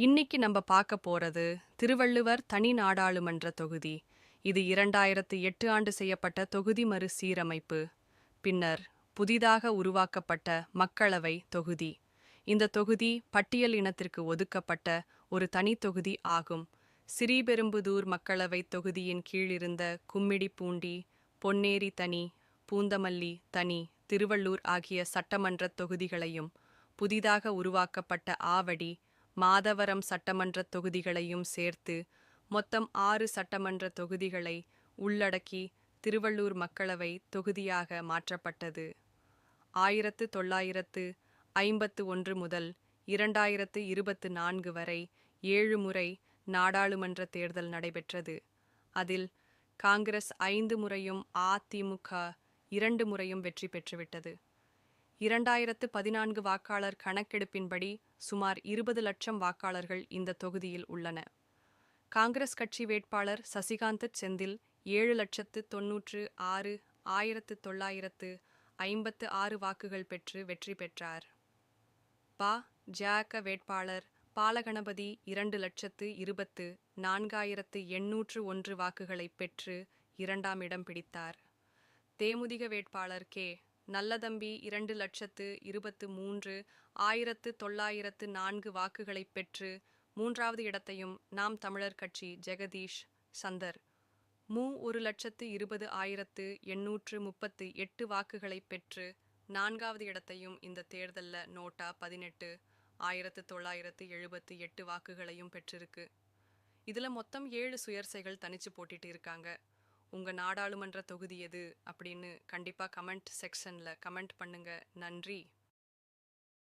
இன்னைக்கு நம்ம பார்க்க போறது திருவள்ளுவர் தனி நாடாளுமன்ற தொகுதி. இது இரண்டாயிரத்து எட்டு ஆண்டு செய்யப்பட்ட தொகுதி மறுசீரமைப்பு. பின்னர் புதிதாக உருவாக்கப்பட்ட மக்களவை தொகுதி. இந்த தொகுதி பட்டியல் இனத்திற்கு ஒதுக்கப்பட்ட ஒரு தனி தொகுதி ஆகும். சிறீபெரும்புதூர் மக்களவை தொகுதியின் கீழிருந்த கும்மிடிப்பூண்டி பொன்னேரி தனி பூந்தமல்லி தனி திருவள்ளூர் ஆகிய சட்டமன்ற தொகுதிகளையும் புதிதாக உருவாக்கப்பட்ட ஆவடி மாதவரம் சட்டமன்ற தொகுதிகளையும் சேர்த்து மொத்தம் ஆறு சட்டமன்ற தொகுதிகளை உள்ளடக்கி திருவள்ளூர் மக்களவை தொகுதியாக மாற்றப்பட்டது. ஆயிரத்து தொள்ளாயிரத்து ஐம்பத்து ஒன்று முதல் இரண்டாயிரத்து இருபத்து நான்கு வரை ஏழு முறை நாடாளுமன்ற தேர்தல் நடைபெற்றது. அதில் காங்கிரஸ் ஐந்து முறையும் அதிமுக இரண்டு முறையும் வெற்றி பெற்றுவிட்டது. இரண்டாயிரத்து பதினான்கு வாக்காளர் கணக்கெடுப்பின்படி சுமார் இருபது லட்சம் வாக்காளர்கள் இந்த தொகுதியில் உள்ளன. காங்கிரஸ் கட்சி வேட்பாளர் சசிகாந்த் செந்தில் ஏழு லட்சத்து தொன்னூற்று ஆறு ஆயிரத்து தொள்ளாயிரத்து ஐம்பத்து ஆறு வாக்குகள் பெற்று வெற்றி பெற்றார். பா. ஜாக வேட்பாளர் பாலகணபதி இரண்டு லட்சத்து இருபத்து நான்காயிரத்து எண்ணூற்று ஒன்று வாக்குகளை பெற்று இரண்டாம் இடம் பிடித்தார். தேமுதிக வேட்பாளர் கே. நல்லதம்பி இரண்டு லட்சத்து இருபத்து மூன்று ஆயிரத்து தொள்ளாயிரத்து நான்கு வாக்குகளை பெற்று மூன்றாவது இடத்தையும் நாம் தமிழர் கட்சி ஜெகதீஷ் சந்தர். மு. ஒரு லட்சத்து இருபது ஆயிரத்து எண்ணூற்று முப்பத்து எட்டு வாக்குகளை பெற்று நான்காவது இடத்தையும் இந்த தேர்தலில் நோட்டா பதினெட்டு ஆயிரத்து தொள்ளாயிரத்து எழுபத்து எட்டு வாக்குகளையும் பெற்றிருக்கு. இதில் மொத்தம் ஏழு சுயர்சைகள் தனிச்சு போட்டிட்டு இருக்காங்க. உங்கள் நாடாளுமன்ற தொகுதி எது? அப்படின்னு கண்டிப்பாக கமெண்ட் செக்ஷனில் கமெண்ட் பண்ணுங்க. நன்றி.